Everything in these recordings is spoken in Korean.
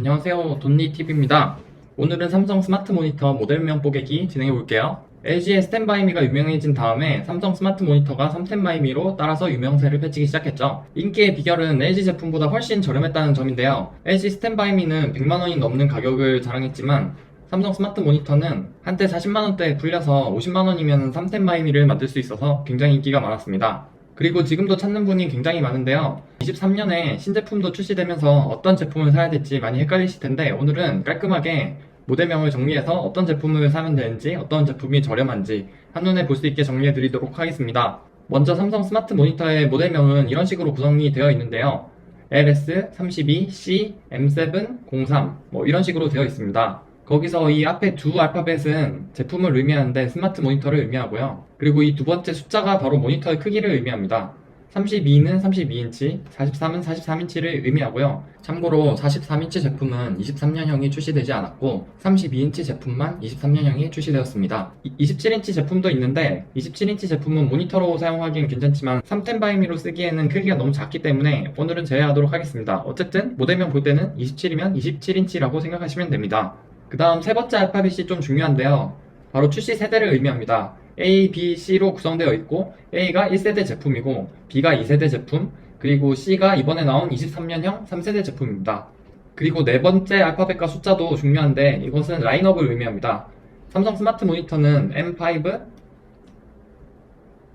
안녕하세요. 돈니TV입니다. 오늘은 삼성 스마트 모니터 모델명 뽀개기 진행해 볼게요. LG의 스탠바이미가 유명해진 다음에 삼성 스마트 모니터가 3텐바이미로 따라서 유명세를 펼치기 시작했죠. 인기의 비결은 LG 제품보다 훨씬 저렴했다는 점인데요. LG 스탠바이미는 100만원이 넘는 가격을 자랑했지만 삼성 스마트 모니터는 한때 40만원대에 불려서 50만원이면 3텐바이미를 만들 수 있어서 굉장히 인기가 많았습니다. 그리고 지금도 찾는 분이 굉장히 많은데요. 23년에 신제품도 출시되면서 어떤 제품을 사야 될지 많이 헷갈리실 텐데 오늘은 깔끔하게 모델명을 정리해서 어떤 제품을 사면 되는지 어떤 제품이 저렴한지 한눈에 볼 수 있게 정리해 드리도록 하겠습니다. 먼저 삼성 스마트 모니터의 모델명은 이런 식으로 구성이 되어 있는데요. LS32, C, M7, 03, 뭐 이런 식으로 되어 있습니다. 거기서 이 앞에 두 알파벳은 제품을 의미하는데 스마트 모니터를 의미하고요. 그리고 이 두 번째 숫자가 바로 모니터의 크기를 의미합니다. 32는 32인치, 43은 43인치를 의미하고요. 참고로 43인치 제품은 23년형이 출시되지 않았고 32인치 제품만 23년형이 출시되었습니다. 27인치 제품도 있는데 27인치 제품은 모니터로 사용하기엔 괜찮지만 3텐바이미로 쓰기에는 크기가 너무 작기 때문에 오늘은 제외하도록 하겠습니다. 어쨌든 모델명 볼 때는 27이면 27인치라고 생각하시면 됩니다. 그 다음 세 번째 알파벳이 좀 중요한데요. 바로 출시 세대를 의미합니다. A, B, C로 구성되어 있고 A가 1세대 제품이고 B가 2세대 제품 그리고 C가 이번에 나온 23년형 3세대 제품입니다. 그리고 네 번째 알파벳과 숫자도 중요한데 이것은 라인업을 의미합니다. 삼성 스마트 모니터는 M5,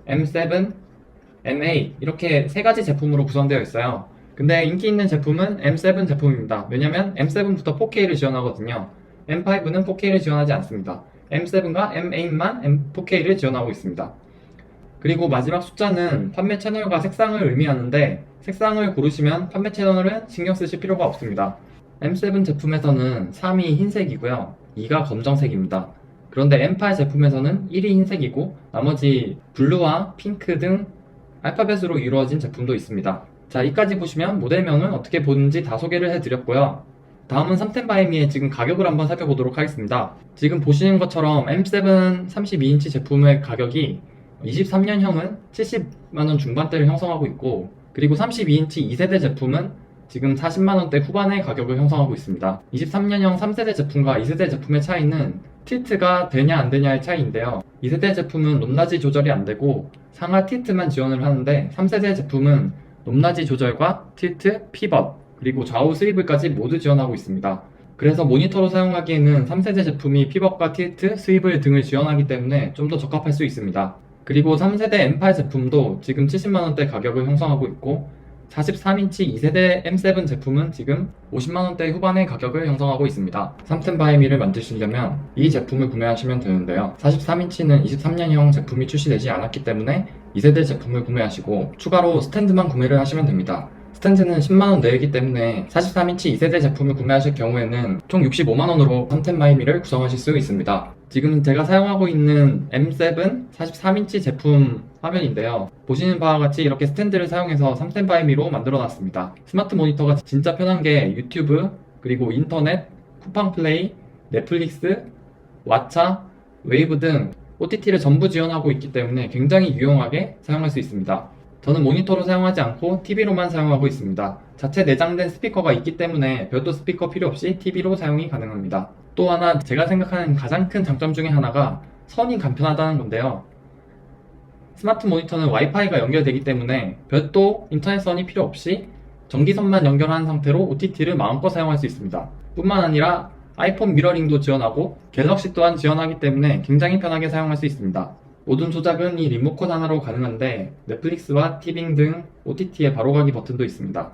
M7, M8 이렇게 세 가지 제품으로 구성되어 있어요. 근데 인기 있는 제품은 M7 제품입니다. 왜냐면 M7부터 4K를 지원하거든요. M5는 4K를 지원하지 않습니다. M7과 M8만 4K를 지원하고 있습니다. 그리고 마지막 숫자는 판매 채널과 색상을 의미하는데 색상을 고르시면 판매 채널은 신경 쓰실 필요가 없습니다. M7 제품에서는 3이 흰색이고요. 2가 검정색입니다. 그런데 M8 제품에서는 1이 흰색이고 나머지 블루와 핑크 등 알파벳으로 이루어진 제품도 있습니다. 자, 이까지 보시면 모델명은 어떻게 보는지 다 소개를 해드렸고요. 다음은 3텐바이미의 지금 가격을 한번 살펴보도록 하겠습니다. 지금 보시는 것처럼 M7 32인치 제품의 가격이 23년형은 70만원 중반대를 형성하고 있고 그리고 32인치 2세대 제품은 지금 40만원대 후반의 가격을 형성하고 있습니다. 23년형 3세대 제품과 2세대 제품의 차이는 틸트가 되냐 안 되냐의 차이인데요. 2세대 제품은 높낮이 조절이 안 되고 상하 틸트만 지원을 하는데 3세대 제품은 높낮이 조절과 틸트, 피벗, 그리고 좌우 스위블까지 모두 지원하고 있습니다. 그래서 모니터로 사용하기에는 3세대 제품이 피벗과 틸트, 스위블 등을 지원하기 때문에 좀 더 적합할 수 있습니다. 그리고 3세대 M8 제품도 지금 70만원대 가격을 형성하고 있고 43인치 2세대 M7 제품은 지금 50만원대 후반의 가격을 형성하고 있습니다. 3텐바이미를 만드시려면 이 제품을 구매하시면 되는데요. 43인치는 23년형 제품이 출시되지 않았기 때문에 2세대 제품을 구매하시고 추가로 스탠드만 구매를 하시면 됩니다. 스탠드는 10만원 내이기 때문에 43인치 2세대 제품을 구매하실 경우에는 총 65만원으로 3텐바이미를 구성하실 수 있습니다. 지금 제가 사용하고 있는 M7 43인치 제품 화면인데요. 보시는 바와 같이 이렇게 스탠드를 사용해서 3텐 바이미로 만들어 놨습니다. 스마트 모니터가 진짜 편한 게 유튜브, 그리고 인터넷, 쿠팡 플레이, 넷플릭스, 왓챠, 웨이브 등 OTT를 전부 지원하고 있기 때문에 굉장히 유용하게 사용할 수 있습니다. 저는 모니터로 사용하지 않고 TV로만 사용하고 있습니다. 자체 내장된 스피커가 있기 때문에 별도 스피커 필요 없이 TV로 사용이 가능합니다. 또 하나 제가 생각하는 가장 큰 장점 중에 하나가 선이 간편하다는 건데요. 스마트 모니터는 와이파이가 연결되기 때문에 별도 인터넷선이 필요 없이 전기선만 연결한 상태로 OTT를 마음껏 사용할 수 있습니다. 뿐만 아니라 아이폰 미러링도 지원하고 갤럭시 또한 지원하기 때문에 굉장히 편하게 사용할 수 있습니다. 모든 조작은 이 리모컨 하나로 가능한데 넷플릭스와 티빙 등 OTT의 바로가기 버튼도 있습니다.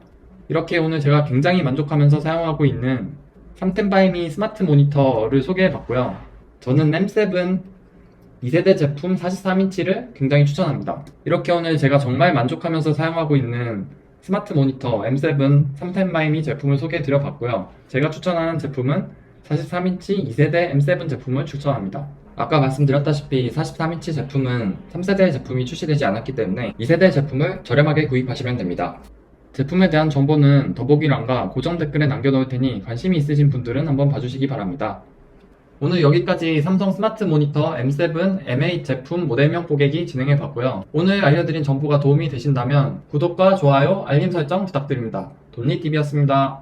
이렇게 오늘 제가 굉장히 만족하면서 사용하고 있는 3텐바이미 스마트 모니터를 소개해봤고요. 저는 M7 2세대 제품 43인치를 굉장히 추천합니다. 이렇게 오늘 제가 정말 만족하면서 사용하고 있는 스마트 모니터 M7 3텐바이미 제품을 소개해드려봤고요. 제가 추천하는 제품은 43인치 2세대 M7 제품을 추천합니다. 아까 말씀드렸다시피 43인치 제품은 3세대 제품이 출시되지 않았기 때문에 2세대 제품을 저렴하게 구입하시면 됩니다. 제품에 대한 정보는 더보기란과 고정 댓글에 남겨놓을 테니 관심이 있으신 분들은 한번 봐주시기 바랍니다. 오늘 여기까지 삼성 스마트 모니터 M7, M8 제품 모델명 뽀개기 진행해 봤고요. 오늘 알려드린 정보가 도움이 되신다면 구독과 좋아요, 알림 설정 부탁드립니다. 돈니TV였습니다.